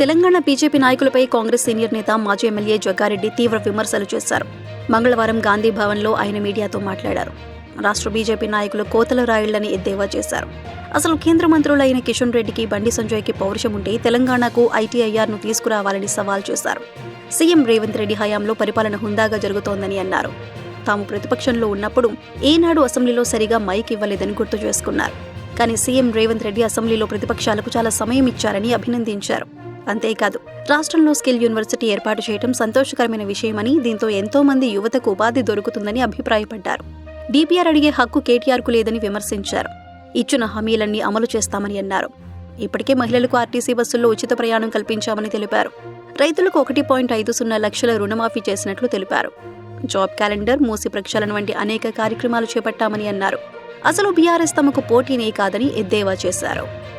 Telangana BJP నాయకులపై Congress senior నేత మాజీ ఎమ్మెల్యే జగ్గారెడ్డి తీవ్ర విమర్శలు చేశారు. మంగళవారం గాంధీ భవన్లో ఆయన మీడియాతో మాట్లాడారు. రాష్ట్ర బీజేపీ నాయకులు కోతల రాయుళ్ళని ఎద్దేవా చేశారు. అసలు కేంద్ర మంత్రులైన కిషన్ రెడ్డికి బండి సంజయ్కి పౌరుషం ఉంటే తెలంగాణకు ఐటీఐఆర్ను తీసుకురావాలని సవాల్ చేశారు. సీఎం రేవంత్ రెడ్డి హయాంలో పరిపాలన హుందాగా జరుగుతోందని అన్నారు. తాము ప్రతిపక్షంలో ఉన్నప్పుడు ఏనాడు అసెంబ్లీలో సరిగా మైక్ ఇవ్వలేదని గుర్తు చేసుకున్నారు. కానీ సీఎం రేవంత్ రెడ్డి అసెంబ్లీలో ప్రతిపక్షాలకు చాలా సమయం ఇచ్చారని అభినందించారు. అంతేకాదు రాష్ట్రంలో స్కిల్ యూనివర్సిటీ ఏర్పాటు చేయడం సంతోషకరమైన విషయమని దీంతో ఎంతో మంది యువతకు ఉపాధి దొరుకుతుందని అభిప్రాయపడ్డారు. డీపీఆర్ అడిగే హక్కు కేటీఆర్కు లేదని విమర్శించారు. ఇచ్చిన హామీలన్నీ అమలు చేస్తామని అన్నారు. ఇప్పటికే మహిళలకు ఆర్టీసీ బస్సుల్లో ఉచిత ప్రయాణం కల్పించామని తెలిపారు. రైతులకు ఒకటి పాయింట్ ఐదు సున్నా లక్షల రుణమాఫీ చేసినట్లు తెలిపారు. జాబ్ క్యాలెండర్ మూసి ప్రక్షాళన వంటి అనేక కార్యక్రమాలు చేపట్టామని అన్నారు. అసలు బీఆర్ఎస్ తమకు పోటీనే కాదని ఎద్దేవా చేశారు.